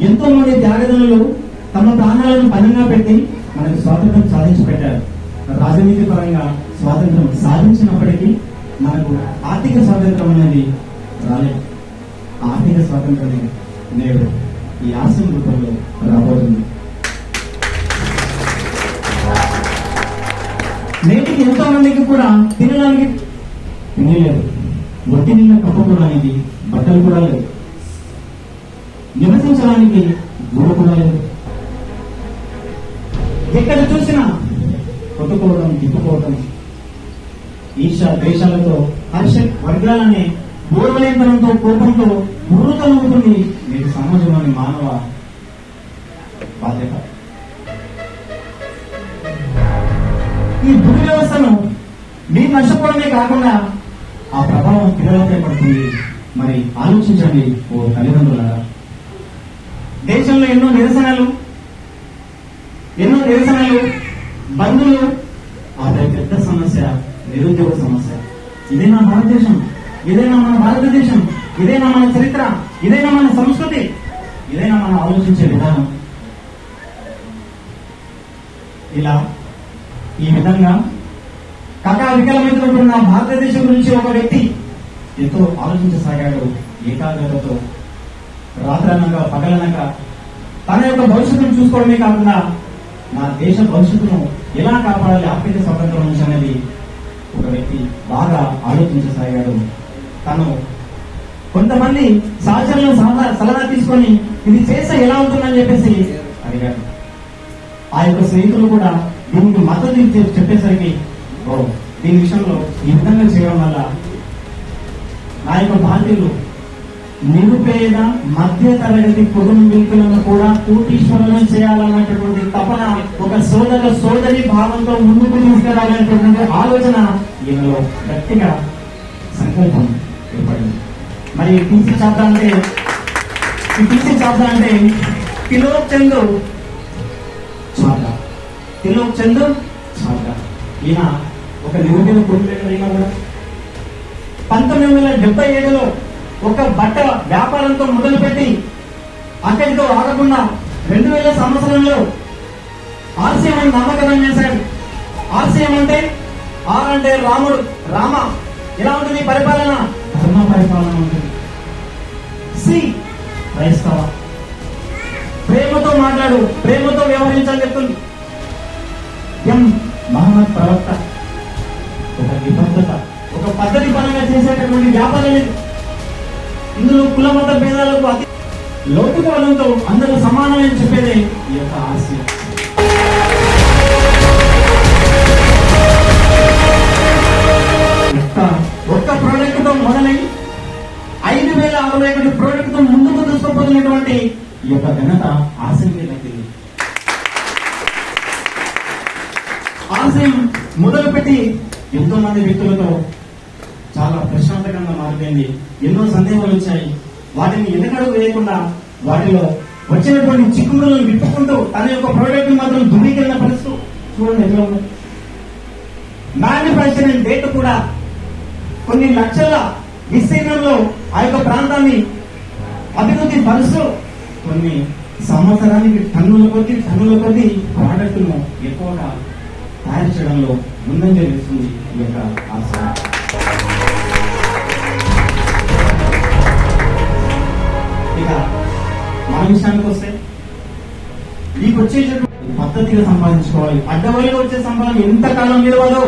ఎంతో మంది త్యాగదనులు తమ ప్రాణాలను పనంగా పెట్టి మనకు స్వాతంత్రం సాధించి పెట్టారు రాజనీతి పరంగా స్వాతంత్రం సాధించినప్పటికీ మనకు ఆర్థిక స్వాతంత్రం అనేది రాలేదు. ఆర్థిక స్వాతంత్రం నేడు ఈ ఆశయం రూపంలో రాబోతుంది. నేటికి ఎంతో మందికి కూడా తినడానికి తినలేదు. ఒట్టి నిన్న అనేది బట్టలు కూడా లేదు నివసించడానికి గూడు ఎక్కడ చూసినా కొట్టుకోవడం తిప్పుకోవడం ఈశ దేశాలతో హర్ష వర్గాలనే పూర్వయంత్రంతో కోపంతో మృతమవుతుంది నేటి సమాజంలోని మానవ బాధ్యత. ఈ భూమి వ్యవస్థను మీరు నష్టపోవడమే కాకుండా ఆ ప్రభావం పిల్లలపై పడుతుంది. మరి ఆలోచించండి ఓ తల్లిదండ్రులారా. దేశంలో ఎన్నో నిరసనలు ఎన్నో నిరసనలు బంధువులు అదే పెద్ద సమస్య నిరుద్యోగ సమస్య. ఇదేనా భారతదేశం? ఇదేనా మన భారతదేశం? ఇదేనా మన చరిత్ర? ఇదేనా మన సంస్కృతి? ఇదేనా మనం ఆలోచించే విధానం? ఇలా ఈ విధంగా కాకా వికలమైనటువంటి నా భారతదేశం గురించి ఒక వ్యక్తి ఎంతో ఆలోచించసాగాడు ఏకాగ్రతతో. రాత్రనక పగలనక తన యొక్క భవిష్యత్తును చూసుకోవడమే కాకుండా నా దేశ భవిష్యత్తును ఎలా కాపాడాలి ఆర్థిక స్వతంత్రం నుంచి అనేది ఒక వ్యక్తి బాగా ఆలోచించసాగాడు. తను కొంతమంది సహచరులను సలహా సలహా తీసుకొని ఇది చేస్తే ఎలా ఉంటుందని చెప్పేసి అడిగాడు. ఆ యొక్క స్నేహితులు కూడా దీనికి మద్దతు చెప్పేసరికి ఓ దీని విషయంలో ఈ విధంగా చేయడం వల్ల నా యొక్క బాధ్యులు నిరుపేద మధ్య తరగతి కుటుంబీకులను కూడా కోటీశ్వరులను చేయాలన్నటువంటి తపన ఒక సోదర సోదరి భావంతో ముందుకు తీసుకురావాలనేటువంటి ఆలోచన ఈయనలో గట్టిగా సంకల్పం ఏర్పడింది. మరి పిలిచి చాప్టర్ అంటే ఈ టీసీ చాప్టర్ అంటే కిలో చందు చాగా తిలోక్ చంద్ చాలా ఈయన ఒక నిరుపేద కుటుంబీకులైనా కూడా. పంతొమ్మిది వందల డెబ్బై ఏడులో ఒక బట్ట వ్యాపారంతో మొదలుపెట్టి అక్కడితో ఆగకుండా రెండు వేల సంవత్సరంలో ఆర్సీఎం అని నామకరణం చేశాడు. ఆర్సీఎం అంటే ఆర్ అంటే రాముడు రామ. ఎలా ఉంటుంది పరిపాలన? ధర్మ పరిపాలన ఉంటుంది. సి క్రైస్తవ. ప్రేమతో మాట్లాడు ప్రేమతో వ్యవహరించాలని చెప్తుంది ఎం మహమ్మద్ ప్రవక్త. ఒక నిబద్ధత ఒక పద్ధతి పరంగా చేసేటటువంటి వ్యాపారం లేదు. ఇందులో కుల మత భేదాలకు అతి లోతుకోవడంతో అందరూ సమానమని చెప్పేదే ఈ యొక్క ఆశయం. ఒక్క ఒక్క మొదలై ఐదు వేల అరవై ఒకటి ప్రోడక్ట్ ముందుకు తీసుకుపోతున్నటువంటి ఈ యొక్క ఘనత ఆశయం దక్కింది ఆశయం మొదలుపెట్టి ఎంతో మంది వ్యక్తులతో ప్రశాంతకంగా ఎన్నో సందేహాలు వచ్చాయి. వాటిని వెనకడుగు వేయకుండా వాటిలో వచ్చినటువంటి చిక్కులను విప్పుకుంటూ తన యొక్క ప్రోడక్ట్ మాత్రం ధృవీకరణ పరుస్తూ చూడండి ఎట్లా ఉంది. మ్యానుఫ్యాక్చరింగ్ డేట్ కూడా కొన్ని లక్షల విస్తీర్ణంలో ఆ యొక్క ప్రాంతాన్ని అభివృద్ధి పరుస్తూ కొన్ని సంవత్సరానికి టన్నుల కొద్ది టన్నుల కొద్ది ప్రాడక్టును ఎక్కువగా తయారు చేయడంలో ముందంజ వేస్తుంది ఈ యొక్క ఆశ. విషయానికి వస్తే నీకు వచ్చేటటువంటి పద్ధతిగా సంపాదించుకోవాలి. అడ్డవరిలో వచ్చే సంపాదన ఎంతకాలం నిలవదు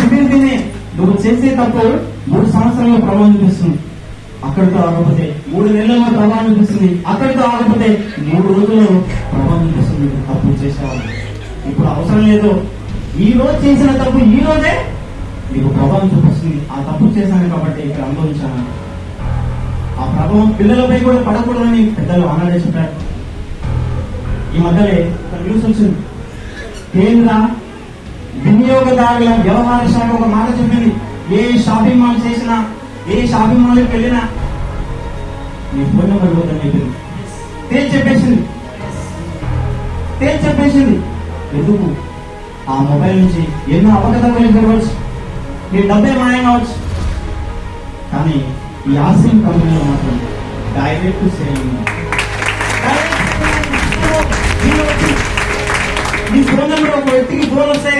పుట్టిన నువ్వు చేసే తప్పు మూడు సంవత్సరాల ప్రభావం చూపిస్తుంది. అక్కడితో ఆగకపోతే మూడు నెలల ప్రభావం చూపిస్తుంది. అక్కడితో ఆగకపోతే మూడు రోజుల్లో ప్రభావం చూపిస్తుంది. తప్పు చేసేవాళ్ళు. ఇప్పుడు అవసరం లేదు. ఈ రోజు చేసిన తప్పు ఈ రోజే నీకు ప్రభావం చూపిస్తుంది. ఆ తప్పు చేశాను కాబట్టి ఇక్కడ అనుభవించాను. ఆ ప్రభావం పిల్లలపై కూడా పడకూడదని పెద్దలు ఆనాడే చెప్పారు. ఈ మధ్యలో ఒక న్యూస్ వచ్చింది. కేంద్ర వినియోగదారుల వ్యవహార శాఖ ఒక మాట చెప్పింది. ఏ షాపింగ్ మాల్ చేసినా ఏ షాపింగ్ మాల్కి వెళ్ళినా మీ ఫోన్ నెంబర్ ఇవ్వదని చెప్పింది. తేల్చి చెప్పేసింది. తేల్చి చెప్పేసింది. ఎందుకు? ఆ మొబైల్ నుంచి ఎన్నో అవకతవకలు జరగవచ్చు మీ డబ్బే మాయం కానీ ఈ ఆసియన్ కంపెనీలో మాత్రం డైరెక్ట్ సేవింగ్ మీ ఫోన్ నెంబర్ ఒక వ్యక్తికి ఫోన్ వస్తే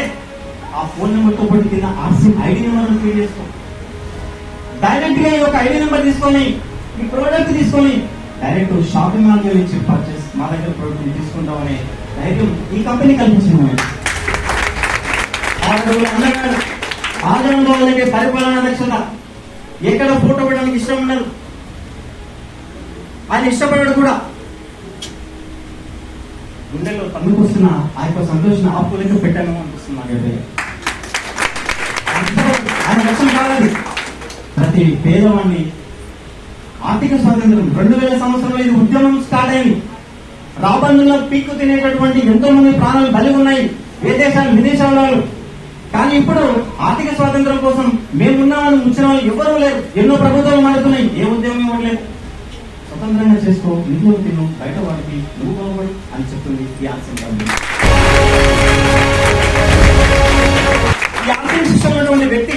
ఆ ఫోన్ నెంబర్తో పాటు కింద ఆర్సీ ఐడి నెంబర్ ఫీడ్ చేసుకో డైరెక్ట్గా ఈ యొక్క ఐడి నెంబర్ తీసుకొని ఈ ప్రోడక్ట్ తీసుకొని డైరెక్ట్ షాపింగ్ మాల్ నుంచి పర్చేస్ మా దగ్గర ప్రోడక్ట్ తీసుకుంటామని ధైర్యం ఈ కంపెనీ కల్పించింది. మనకి. ఆదరణ వాళ్ళకి పరిపాలన దక్షత ఎక్కడ ఫోటో పెట్టడానికి ఇష్టం ఉండదు. ఆయన ఇష్టపడాడు కూడా. గుండెల్లో తన్నుకొస్తున్న ఆ యొక్క సంతోషం ఆపులకు పెట్టాను అనిపిస్తుంది నాకైతే ఆయన లక్ష్యం కావాలి. ప్రతి పేదవాడిని ఆర్థిక స్వాతంత్రం రెండు వేల సంవత్సరంలో ఇది ఉద్యమం స్టార్ట్ అయింది. రాబందుల్లో పీక్కు తినేటటువంటి ఎంతో మంది ప్రాణాలు బలి ఉన్నాయి విదేశాలు విదేశాల వాళ్ళు కానీ ఇప్పుడు ఆర్థిక స్వాతంత్రం కోసం మేమున్నామని ఉంచిన వాళ్ళు ఎవరూ లేరు. ఎన్నో ప్రభుత్వాలు మారుతున్నాయి. ఏ ఉద్యోగం ఇవ్వట్లేదు. స్వతంత్రంగా చేసుకో ఇంట్లో తిను బయట వాడికి నువ్వు బాగుపడు అని చెప్తుంది ఈ ఆశయం ఈ సిస్టమ్ ఉన్నటువంటి వ్యక్తి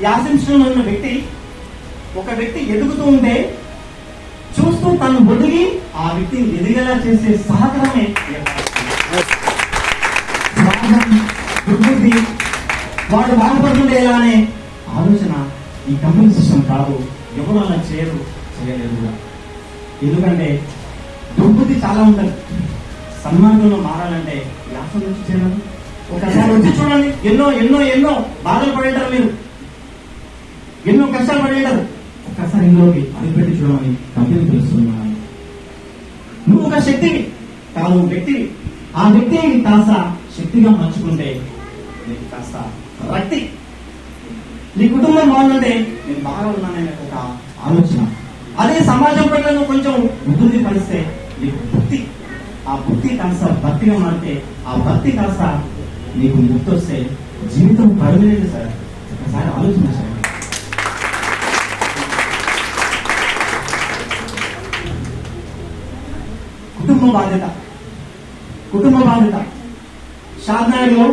ఈ ఆశయం సిస్టమ్ ఉన్న వ్యక్తి ఒక వ్యక్తి ఎదుగుతూ ఉంటే చూస్తూ తను ఒదిగి ఆ వ్యక్తిని ఎదిగేలా చేసే సహకారమే దుర్బుద్ధి వాళ్ళు బాధపడుతుండేలా ఎలా అనే ఆలోచన ఈ కంపెనీ సిస్టమ్ కాదు. ఎవరు అలా చేయరు? చేయలేరు కూడా. ఎందుకంటే దుర్బుద్ధి చాలా ఉండదు సన్మార్గంలో మారాలంటే వ్యాసం నుంచి చేయాలి ఒకసారి వచ్చి చూడండి. ఎన్నో ఎన్నో ఎన్నో బాధలు పడేటారు మీరు. ఎన్నో కష్టాలు పడేటారు. ఒక్కసారి ఇందులోకి అడిపెట్టి చూడమని కంపెనీ తెలుస్తున్నాను నువ్వు ఒక శక్తివి కాదు వ్యక్తివి. ఆ వ్యక్తిని కాస్త శక్తిగా మార్చుకుంటే నీకు కాస్త రక్తి. నీ కుటుంబం బాగుందంటే నేను బాగా ఉన్నాననే ఒక ఆలోచన. అదే సమాజం పట్ల నువ్వు కొంచెం వృద్ధి పరిస్తే నీకు భక్తి. ఆ భక్తి కాస్త భక్తిగా మారితే ఆ భక్తి కాస్త నీకు గుర్తొస్తే జీవితం పడలేదు సార్. ఒకసారి ఆలోచన సార్ కుటుంబ బాధ్యత. కుటుంబ బాధ్యత. షాద్నగర్లో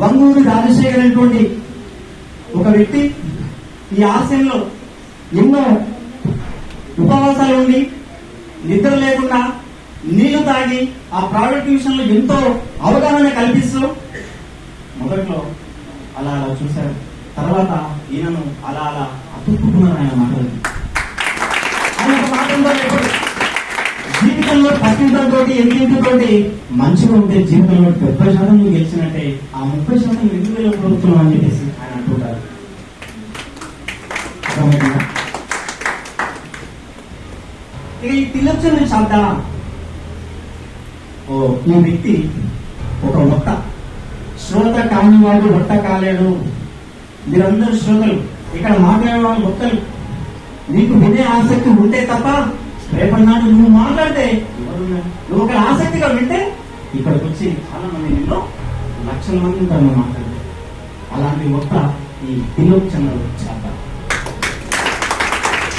వంగూరు రాజశేఖర్ అనేటువంటి ఒక వ్యక్తి ఈ ఆశయంలో ఎన్నో ఉపవాసాలు ఉండి నిద్ర లేకుండా నీళ్ళు తాగి ఆ ప్రైవేట్ విషయంలో ఎంతో అవగాహన కల్పిస్తూ మొదట్లో అలా అలా చూశారు. తర్వాత ఈయనను అలా అలా అతుక్కుంటున్నారు ఆయన మాటలు. ఆయన ఒక మాట జీవితంలో పట్టింపుతో ఎన్నింటితో మంచిగా ఉంటే జీవితంలో డెబ్బై శాతం నువ్వు గెలిచినట్టే. ఆ ముప్పై శాతం ఎందుకు వెళ్ళగలుగుతున్నావు అని చెప్పేసి ఆయన అంటుంటారు. అర్థమైందా? ఇక ఈ తిలచని శబ్ద ఓ ఈ వ్యక్తి ఒక వక్త. శ్రోత కాని వాడు వక్త కాలేడు. మీరందరూ శ్రోతలు. ఇక్కడ మాట్లాడే వాళ్ళు వక్తలు. నీకు వినే ఆసక్తి ఉంటే తప్ప రేపటి నాడు నువ్వు మాట్లాడితే నువ్వు ఒక ఆసక్తిగా వింటే ఇక్కడికి వచ్చి చాలా మంది నిన్ను లక్షల మంది ఉంటారు నువ్వు మాట్లాడితే అలాంటి ఒక్క ఈ విలోచనలు చేద్దాం.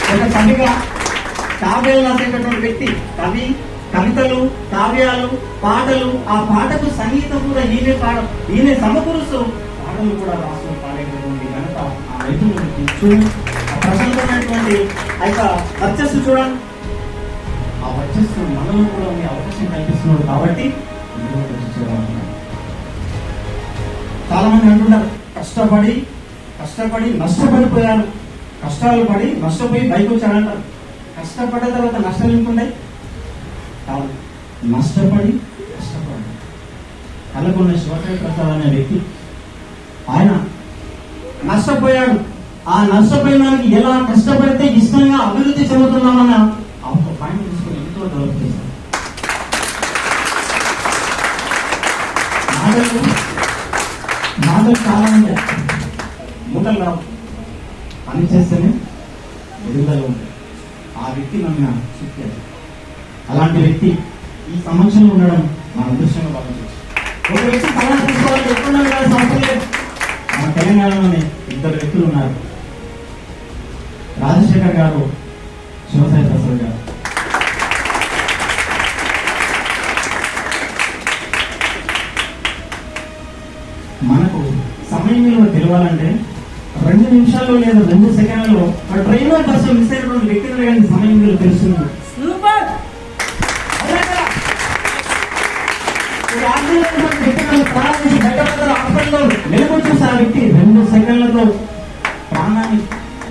ఒక కవిగా కావ్యాలు రాసేటటువంటి వ్యక్తి కవి కవితలు కావ్యాలు పాటలు ఆ పాటకు సంగీతం కూడా ఈయనే పాడ ఈయనే సమకూరుస్తూ పాటలు కూడా రాస్తూ పాడేటటువంటి ఘనత ఆ రైతులు చూడండి ప్రశాంతమైనటువంటి ఆ యొక్క వర్చస్సు చూడండి ఆ వర్చస్సు మనలో కూడా ఉండే అవకాశం కల్పిస్తున్నాడు కాబట్టి చాలా మంది అంటున్నారు కష్టపడి కష్టపడి నష్టపడిపోయారు కష్టాలు పడి నష్టపోయి బయటకు వచ్చారంటారు కష్టపడిన తర్వాత నష్టాలు ఎందుకున్నాయి కాదు నష్టపడి కష్టపడి కలకొన్న శివకాయ ప్రసాద్ అనే వ్యక్తి ఆయన నష్టపోయాడు. ఆ నష్టపోయిన దానికి ఎలా కష్టపడితే ఇష్టంగా అభివృద్ధి చెందుతున్నామన్న తీసుకొని ఎంతో డెవలప్ చేశారు చాలా ఉంటాయి మూటలు రావు పని చేస్తేనే ఎదుగుదల ఉంది ఆ వ్యక్తి నన్ను చెప్పారు అలాంటి వ్యక్తి ఈ సమక్షంలో ఉండడం మన అదృష్టంగా భావించవచ్చు ఒక వ్యక్తి మన తెలంగాణలోనే ఇద్దరు వ్యక్తులు ఉన్నారు రాజశేఖర్ గారు శివసాయి ప్రసాద్ గారు. సమయం విలువ తెలియాలంటే రెండు నిమిషాల్లో లేదా రెండు సెకండ్లలో ఆ ట్రైన్లో బస్సు మిస్ అయినటువంటి వ్యక్తులు కానీ సమయం విలువ తెలుస్తుంది ఆ వ్యక్తి. రెండు సెకండ్లతో ప్రాణాన్ని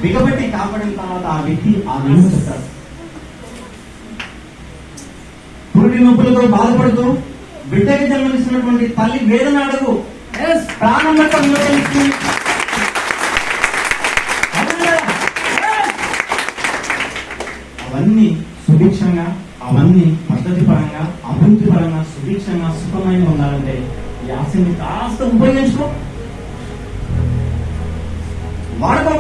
బిగబెట్టి కాపాడిన తర్వాత ఆ వ్యక్తి ఆ వెలుగు చెప్తాడు పురుటి నొప్పులతో బాధపడుతూ బిడ్డకి జన్మనిచ్చినటువంటి తల్లి వేదన అడుగు అవన్నీ సుభిక్షంగా అవన్నీ పద్ధతి పరంగా అభివృద్ధి పరంగా సుభిక్షంగా సుఖమైన ఉండాలంటే యాసిని కాస్త ఉపయోగించుకో. వాడుకో.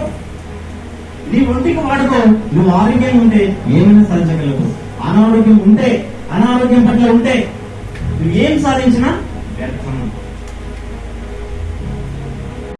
నీ ఒంటికి వాడుకో. నువ్వు ఆరోగ్యం ఉంటే ఏమైనా సాధించగలవు. అనారోగ్యం ఉంటే అనారోగ్యం పట్ల ఉంటే నువ్వు ఏం సాధించినా